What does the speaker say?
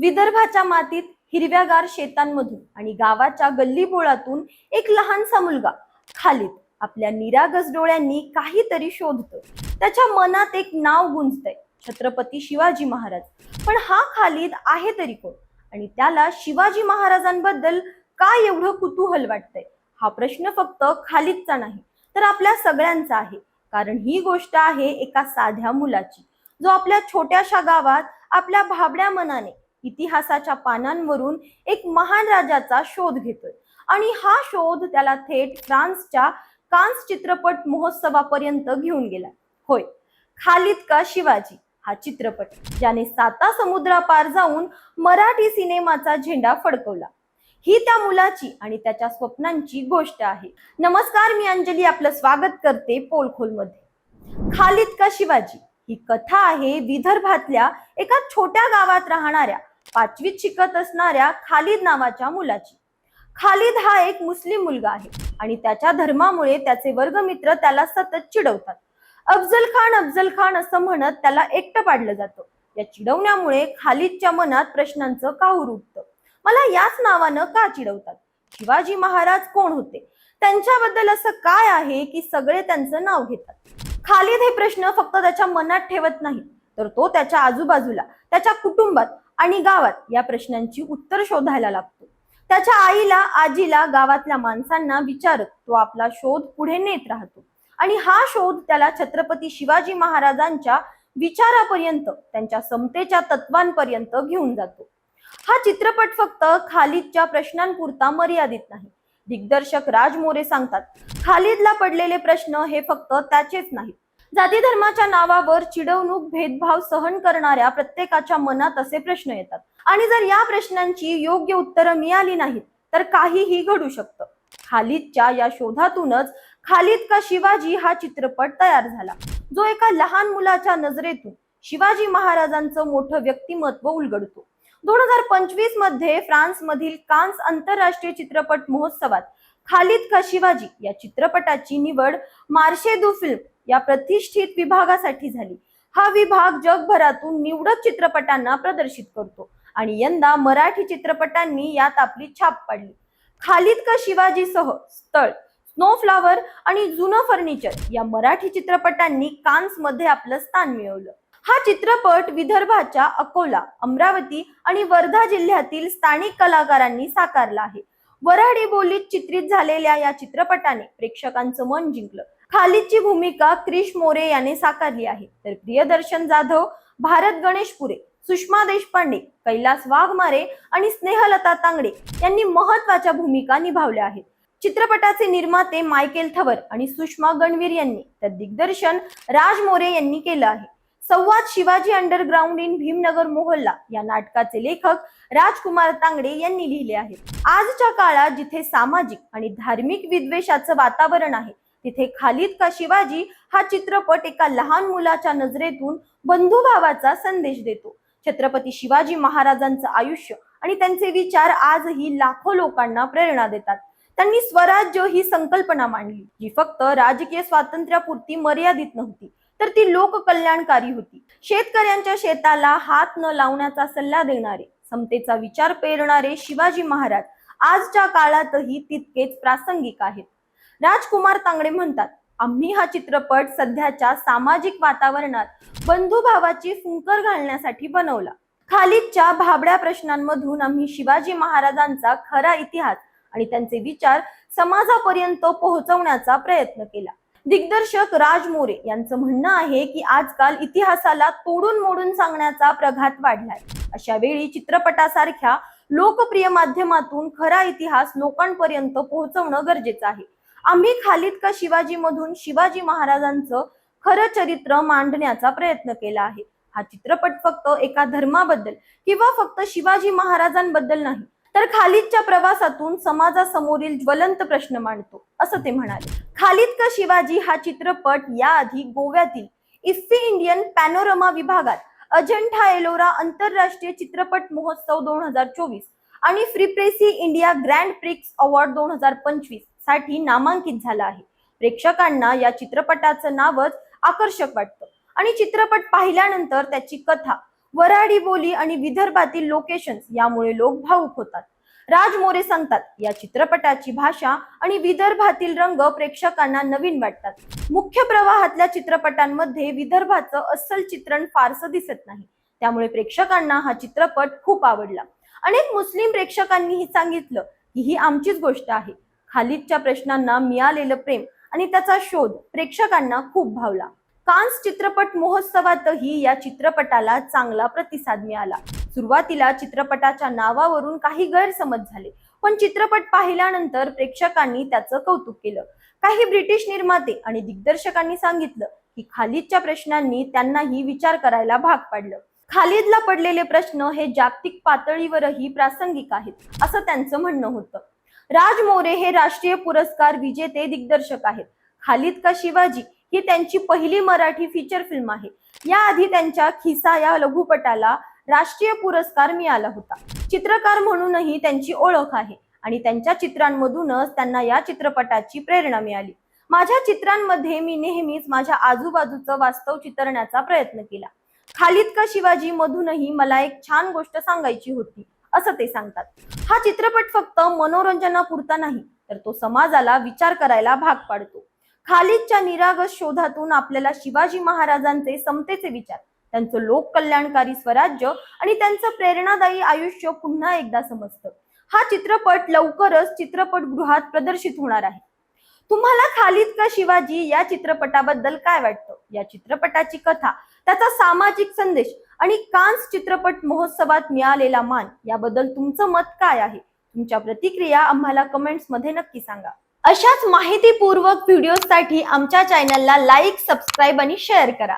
विदर्भाच्या मातीत हिरव्यागार शेतांमधून आणि गावाच्या गल्लीबोळातून एक लहानसा मुलगा खालीद आपल्या निरागस डोळ्यांनी काहीतरी शोधतोय. त्याच्या मनात एक नाव गुंजतंय छत्रपती शिवाजी महाराज. पण हा खालीद आहे तरी कोण? आणि त्याला शिवाजी महाराजांबद्दल का एवढं कुतूहल वाटतंय? हा प्रश्न फक्त खालीदचा नाही तर आपल्या सगळ्यांचा आहे. कारण ही गोष्ट आहे एका साध्या मुलाची जो आपल्या छोट्याशा गावात आपल्या भाबड्या मनाने इतिहासाच्या पानांवरून एक महान राजाचा शोध घेतोय. आणि हा शोध त्याला थेट फ्रान्सच्या कान्स चित्रपट महोत्सवापर्यंत घेऊन गेला. होय खालिद का शिवाजी हा चित्रपट ज्याने साता समुद्रापार जाऊन मराठी सिनेमाचा झेंडा फडकवला. ही त्या मुलाची आणि त्याच्या स्वप्नांची गोष्ट आहे. नमस्कार मी अंजली आपलं स्वागत करते पोलखोलमध्ये. खालिद का शिवाजी ही कथा आहे विदर्भातल्या एका छोट्या गावात राहणाऱ्या पाचवीत शिकत असणाऱ्या खालिद नावाच्या मुलाची. खालिद हा एक मुस्लिम मुलगा आहे आणि त्याच्या धर्मामुळे त्याचे वर्गमित्र त्याला सतत चिडवतात. अफजल खान अफजल खान असं म्हणत त्याला एकटं पाडलं जातं. या चिडवण्यामुळे खालिदच्या मनात प्रश्नांचं काहूर उठतं. मला याच नावानं का चिडवतात? शिवाजी महाराज कोण होते? त्यांच्याबद्दल असं काय आहे की सगळे त्यांचं नाव घेतात? खालिद हे प्रश्न फक्त त्याच्या मनात ठेवत नाही तर तो त्याच्या आजूबाजूला त्याच्या कुटुंबात आणि गावात या प्रश्नांची उत्तर शोधायला लागतो. त्याच्या आईला आजीला गावातल्या माणसांना विचारत तो आपला शोध पुढे नेत राहतो. आणि हा शोध त्याला छत्रपती शिवाजी महाराजांच्या विचारापर्यंत त्यांच्या समतेच्या तत्वांपर्यंत घेऊन जातो. हा चित्रपट फक्त खालिदच्या प्रश्नांपुरता मर्यादित नाही. दिग्दर्शक राज मोरे सांगतात खालिदला पडलेले प्रश्न हे फक्त त्याचेच नाहीत. जाती धर्माच्या नावावर चिडवणूक भेदभाव सहन करणाऱ्या प्रत्येकाच्या मनात असे प्रश्न येतात. आणि जर या प्रश्नांची योग्य उत्तरं मिळाली नाहीत तर काहीही घडू शकतं. खालिदच्या या शोधातूनच खालिद का शिवाजी हा चित्रपट तयार झाला. जो एका लहान मुलाच्या नजरेतून शिवाजी महाराजांचं मोठं व्यक्तिमत्व उलगडतो. दोन हजार पंचवीसमध्ये फ्रान्स मधील कान्स आंतरराष्ट्रीय चित्रपट महोत्सवात खालिद का शिवाजी या चित्रपटाची निवड मार्शेदू फिल्म या प्रतिष्ठित विभागासाठी झाली. हा विभाग जगभरातून निवडक चित्रपटांना प्रदर्शित करतो आणि यंदा मराठी चित्रपटांनी यात आपली छाप पाडली. खालिद का शिवाजी सह स्थळ स्नोफ्लावर आणि जुनं फर्निचर या मराठी चित्रपटांनी कान्समध्ये आपलं स्थान मिळवलं. हा चित्रपट विदर्भाच्या अकोला अमरावती आणि वर्धा जिल्ह्यातील स्थानिक कलाकारांनी साकारला आहे. वऱ्हाडी बोलीत चित्रित झालेल्या या चित्रपटाने प्रेक्षकांचं मन जिंकलं. खालीची भूमिका क्रिश मोरे याने साकारली आहे. तर प्रियदर्शन जाधव भारत गणेशपुरे सुषमा देशपांडे कैलास वाघमारे आणि स्नेहलता तांगडे यांनी महत्त्वाच्या भूमिका निभावल्या आहेत. चित्रपटाचे निर्माते मायकेल थवर आणि सुषमा गणवीर यांनी तर दिग्दर्शन राज मोरे यांनी केलं आहे. संवाद शिवाजी अंडरग्राऊंड इन भीमनगर मोहल्ला या नाटकाचे लेखक राजकुमार तांगडे यांनी लिहिले आहे आजच्या काळात जिथे सामाजिक आणि धार्मिक विद्वेषाचं वातावरण आहे तिथे खालिद का शिवाजी हा चित्रपट एका लहान मुलाच्या नजरेतून बंधुभावाचा संदेश देतो. छत्रपती शिवाजी महाराजांचं आयुष्य आणि त्यांचे विचार आजही लाखो लोकांना प्रेरणा देतात. त्यांनी स्वराज्य ही संकल्पना मांडली जी फक्त राजकीय स्वातंत्र्यापुरती मर्यादित नव्हती तर ती लोककल्याणकारी होती. शेतकऱ्यांच्या शेताला हात न लावण्याचा सल्ला देणारे समतेचा विचार पेरणारे शिवाजी महाराज आजच्या काळातही तितकेच प्रासंगिक आहेत. राजकुमार तांगडे म्हणतात आम्ही हा चित्रपट सध्याच्या सामाजिक वातावरणात बंधुभावाची फुंकर घालण्यासाठी बनवला. खालिदच्या भाबड्या प्रश्नांमधून आम्ही शिवाजी महाराजांचा खरा इतिहास आणि त्यांचे विचार समाजापर्यंत पोहोचवण्याचा प्रयत्न केला. दिग्दर्शक राज मोरे यांचं म्हणणं आहे की आजकाल इतिहासाला तोडून मोडून सांगण्याचा प्रघात वाढलाय. अशा वेळी चित्रपटासारख्या लोकप्रिय माध्यमातून खरा इतिहास लोकांपर्यंत पोहोचवणं गरजेचं आहे. आम्ही खालिद का शिवाजी मधून शिवाजी महाराजांचं खरं चरित्र मांडण्याचा प्रयत्न केला आहे. हा चित्रपट फक्त एका धर्माबद्दल किंवा फक्त शिवाजी महाराजांबद्दल नाही तर खालिदच्या प्रवासातून समाजासमोरील ज्वलंत प्रश्न मांडतो असं ते म्हणाले. खालिद का शिवाजी हा चित्रपट याआधी गोव्यातील इफ्फी इंडियन पॅनोरमा विभागात अजंठा एलोरा आंतरराष्ट्रीय चित्रपट महोत्सव दोन हजार चोवीस आणि free press India grand prix award दोन हजार पंचवीससाठी नामांकित झाला आहे. प्रेक्षकांना या चित्रपटाचं नावच आकर्षक वाटतं. आणि चित्रपट पाहिल्यानंतर त्याची कथा वराडी बोली आणि विदर्भातील लोकेशन्स यामुळे लोक भावुक होतात. राज मोरे सांगतात या चित्रपटाची भाषा आणि विदर्भातील रंग प्रेक्षकांना नवीन वाटतात. मुख्य प्रवाहातल्या चित्रपटांमध्ये विदर्भाचं अस्सल चित्रण फारसं दिसत नाही. त्यामुळे प्रेक्षकांना हा चित्रपट खूप आवडला. अनेक मुस्लिम प्रेक्षकांनीही सांगितलं की ही आमचीच गोष्ट आहे. खालिदच्या प्रश्नांना मिळालेलं प्रेम आणि त्याचा शोध प्रेक्षकांना खूप भावला. कान्स चित्रपट महोत्सवातही या चित्रपटाला चांगला प्रतिसाद मिळाला. सुरुवातीला चित्रपटाच्या नावावरून काही गैरसमज झाले पण चित्रपट पाहिल्यानंतर प्रेक्षकांनी त्याचं कौतुक केलं. काही ब्रिटिश निर्माते आणि दिग्दर्शकांनी सांगितलं की खालिदच्या प्रश्नांनी त्यांनाही विचार करायला भाग पाडलं. खालिदला पडलेले प्रश्न हे जागतिक पातळीवरही प्रासंगिक आहेत असं त्यांचं म्हणणं होतं. राज मोरे हे राष्ट्रीय पुरस्कार विजेते दिग्दर्शक आहेत. खालिद का शिवाजी ही त्यांची पहिली मराठी फीचर फिल्म आहे. याआधी त्यांच्या खिसा या लघुपटाला राष्ट्रीय पुरस्कार मिळाला होता. चित्रकार म्हणूनही त्यांची ओळख आहे आणि त्यांच्या चित्रांमधूनच त्यांना या चित्रपटाची प्रेरणा मिळाली. माझ्या चित्रांमध्ये मी नेहमीच माझ्या आजूबाजूचं वास्तव चित्रण्याचा प्रयत्न केला. खालिद का शिवाजी? मधूनही मला एक छान गोष्ट सांगायची होती असं ते सांगतात. हा चित्रपट फक्त मनोरंजनापुरता नाही तर तो समाजाला विचार करायला भाग पाडतो. खालिदच्या निरागस शोधातून आपल्याला शिवाजी महाराजांचे समतेचे विचार त्यांचं लोककल्याणकारी स्वराज्य आणि त्यांचं प्रेरणादायी आयुष्य पुन्हा एकदा समजतं. हा चित्रपट लवकरच चित्रपटगृहात प्रदर्शित होणार आहे. तुम्हाला खालिद का शिवाजी या चित्रपटाबद्दल काय वाटतं? या चित्रपटाची कथा त्याचा सामाजिक संदेश आणि कान्स चित्रपट महोत्सवात मिळालेला मान याबद्दल तुमचं मत काय आहे? तुमच्या प्रतिक्रिया आम्हाला कमेंट्समध्ये नक्की सांगा. अशाच माहितीपूर्वक व्हिडिओसाठी आमच्या चॅनलला लाईक सबस्क्राईब आणि शेअर करा.